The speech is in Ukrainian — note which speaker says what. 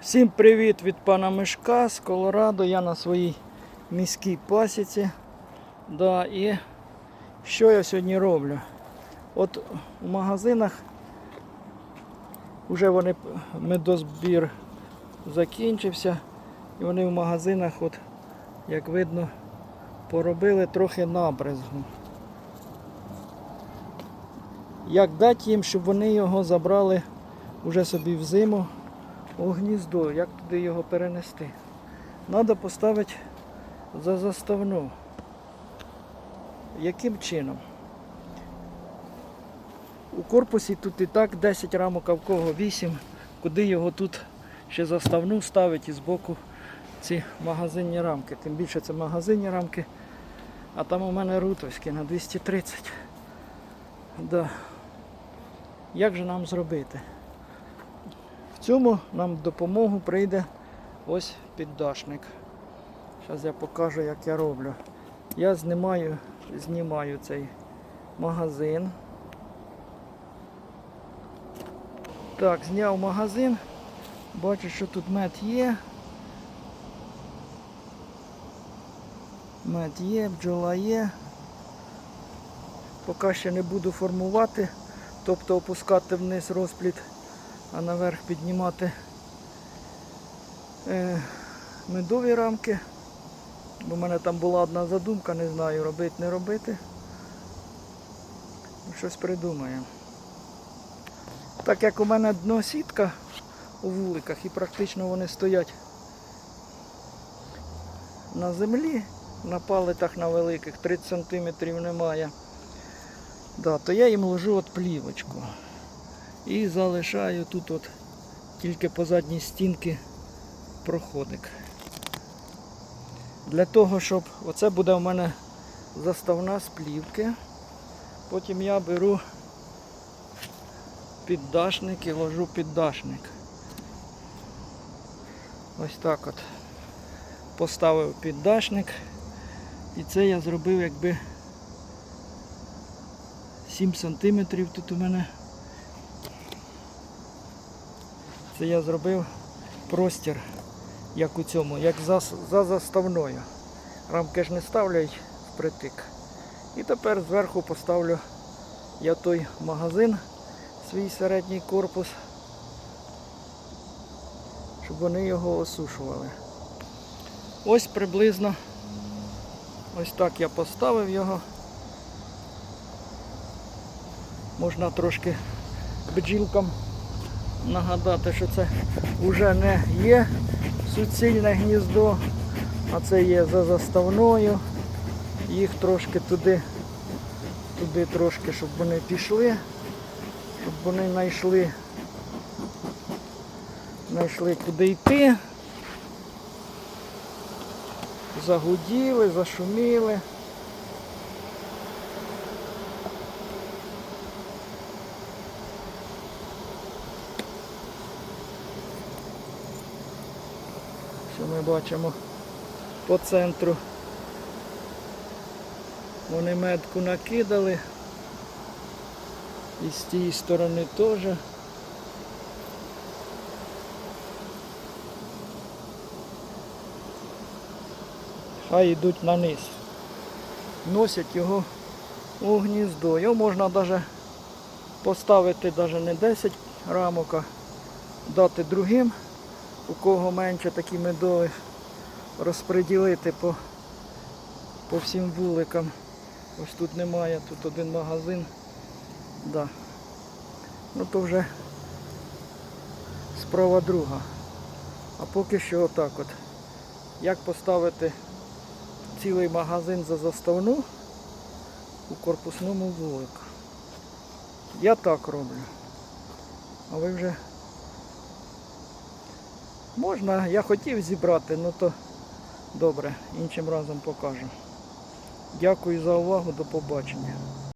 Speaker 1: Всім привіт від пана Мишка з Колорадо. Я на своїй міській пасіці. Да, і що я сьогодні роблю? От у магазинах вже вони медозбір закінчився. І вони в магазинах, от, як видно, поробили трохи набризгу. Як дати їм, щоб вони його забрали уже собі в зиму у гніздо, як туди його перенести? Треба поставити за заставну. Яким чином? У корпусі тут і так 10 рамок, а в кого 8. Куди його тут ще заставну ставить і збоку ці магазинні рамки. Тим більше це магазинні рамки, а там у мене рутовські на 230. Да. Як же нам зробити? Цьому нам допомогу прийде ось піддашник. Зараз я покажу, як я роблю. Я знімаю, знімаю цей магазин. Так, зняв магазин. Бачу, що тут мед є. Мед є, бджола є. Поки ще не буду формувати, тобто опускати вниз розплід, а наверх піднімати е, медові рамки. У мене там була одна задумка, не знаю, робити, не робити. Щось придумаємо. Так як у мене дно сітка у вуликах і практично вони стоять на землі, на палитах на великих, 30 см немає. Да, то я їм ложу от плівочку. І залишаю тут от тільки по задній стінки проходик. Для того, щоб оце буде у мене заставна з плівки. Потім я беру піддашник і ложу піддашник. Ось так от. Поставив піддашник. І це я зробив якби 7 сантиметрів тут у мене. Це я зробив простір, як у цьому, як за, за заставною. Рамки ж не ставлять впритик. І тепер зверху поставлю я той магазин, свій середній корпус, щоб вони його осушували. Ось приблизно ось так я поставив його. Можна трошки бджілкам нагадати, що це вже не є суцільне гніздо, а це є за заставною. Їх трошки туди, туди трошки, щоб вони пішли, щоб вони знайшли, знайшли куди йти. Загуділи, зашуміли. Що ми бачимо по центру. Вони медку накидали. І з тієї сторони теж. Хай йдуть на низ. Носять його у гніздо. Його можна навіть поставити навіть не 10 рамок, а дати другим, у кого менше такі медові, розподілити по, по всім вуликам. Ось тут немає, тут один магазин. Да. Ну то вже справа друга. А поки що отак от. Як поставити цілий магазин за заставну у корпусному вулику. Я так роблю. А ви вже можна, я хотів зібрати, ну то добре, іншим разом покажу. Дякую за увагу, до побачення.